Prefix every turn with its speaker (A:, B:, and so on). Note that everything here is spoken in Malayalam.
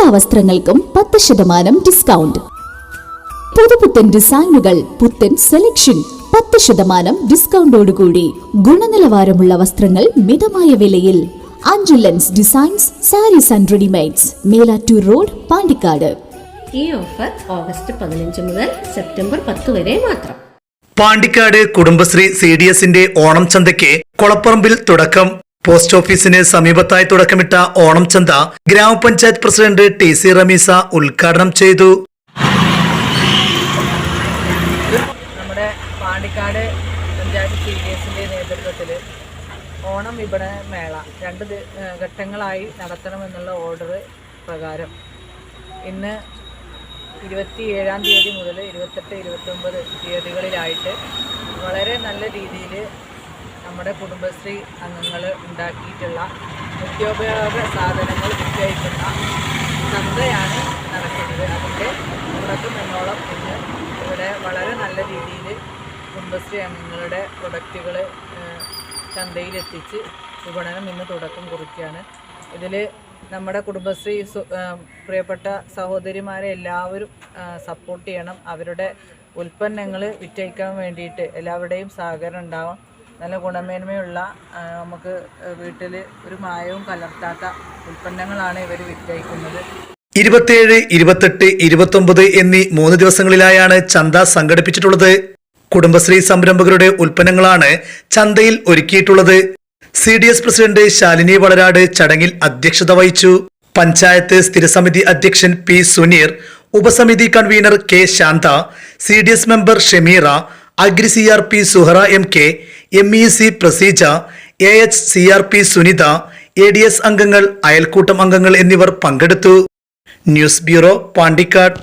A: എല്ലാ വസ്ത്രങ്ങൾക്കും പത്ത് ശതമാനം ഡിസ്കൗണ്ട് പുതുപുത്തൻ ഡിസൈനുകൾ പുത്തൻ സെലക്ഷൻ പത്ത് ശതമാനം ഡിസ്കൗണ്ടോടുകൂടി ഗുണനിലവാരമുള്ള വസ്ത്രങ്ങൾ മിതമായ വിലയിൽ. അഞ്ചുലൻസ് designs saris and readymades Melattur road Pandikkad.
B: ഈ ഓഫർ ഓഗസ്റ്റ് പതിനഞ്ച് മുതൽ സെപ്റ്റംബർ പത്ത് വരെ മാത്രം.
C: പാണ്ടിക്കാട് കുടുംബശ്രീ സി ഡി എസിന്റെ ഓണം ചന്തയ്ക്ക് കൊളപ്പറമ്പിൽ തുടക്കം. പോസ്റ്റ് ഓഫീസിന് സമീപത്തായി തുടക്കമിട്ട ഓണം ചന്ത ഗ്രാമപഞ്ചായത്ത് പ്രസിഡന്റ് ടി സി റമീസ ഉദ്ഘാടനം ചെയ്തു.
D: നമ്മുടെ പാണ്ടിക്കാട് പഞ്ചായത്ത് സി ഡി എസിന്റെ നേതൃത്വത്തിൽ ഓണം വിപണ മേള രണ്ട് ഘട്ടങ്ങളായി നടത്തണമെന്നുള്ള ഓർഡർ പ്രകാരം ഇന്ന് ഇരുപത്തി ഏഴാം തീയതി മുതൽ ഇരുപത്തെട്ട് ഇരുപത്തൊമ്പത് തീയതികളിലായിട്ട് വളരെ നല്ല രീതിയിൽ നമ്മുടെ കുടുംബശ്രീ അംഗങ്ങൾ ഉണ്ടാക്കിയിട്ടുള്ള നിത്യോപയോഗ സാധനങ്ങൾ വിറ്റഴിക്കുന്ന ചന്തയാണ് നടക്കുന്നത്. അതിന്റെ തുടക്കം എന്നോളം ഇന്ന് ഇവിടെ വളരെ നല്ല രീതിയിൽ കുടുംബശ്രീ അംഗങ്ങളുടെ പ്രൊഡക്റ്റുകൾ ചന്തയിലെത്തിച്ച് വിപണനം ഇന്ന് തുടക്കം കുറിക്കുകയാണ്. ഇതിൽ നമ്മുടെ കുടുംബശ്രീ പ്രിയപ്പെട്ട സഹോദരിമാരെ എല്ലാവരും സപ്പോർട്ട് ചെയ്യണം. അവരുടെ ഉൽപ്പന്നങ്ങൾ വിറ്റഴിക്കാൻ വേണ്ടിയിട്ട് എല്ലാവരുടെയും സഹകരണം ഉണ്ടാവും നല്ല ഗുണമേന്മയുള്ള നമുക്ക് വീട്ടിൽ ഒരു മായവും കലർത്താത്ത ഉൽപ്പന്നങ്ങളാണ് ഇവർ വിറ്റഴിക്കുന്നത്.
C: ഇരുപത്തിയേഴ് ഇരുപത്തെട്ട് ഇരുപത്തൊമ്പത് എന്നീ മൂന്ന് ദിവസങ്ങളിലായാണ് ചന്ത സംഘടിപ്പിച്ചിട്ടുള്ളത്. കുടുംബശ്രീ സംരംഭകരുടെ ഉൽപ്പന്നങ്ങളാണ് ചന്തയിൽ ഒരുക്കിയിട്ടുള്ളത്. C D S president Shalini Valarad ചടങ്ങിൽ അധ്യക്ഷത വഹിച്ചു. പഞ്ചായത്ത് സ്ഥിരസമിതി അധ്യക്ഷൻ പി സുനീർ ഉപസമിതി convener K Shantha C member Shameera agri C R P Suhara M K M E C Praseeja A H C R P Sunitha A D S അംഗങ്ങൾ അയൽക്കൂട്ടം അംഗങ്ങൾ എന്നിവർ പങ്കെടുത്തു. News bureau Pandikkad.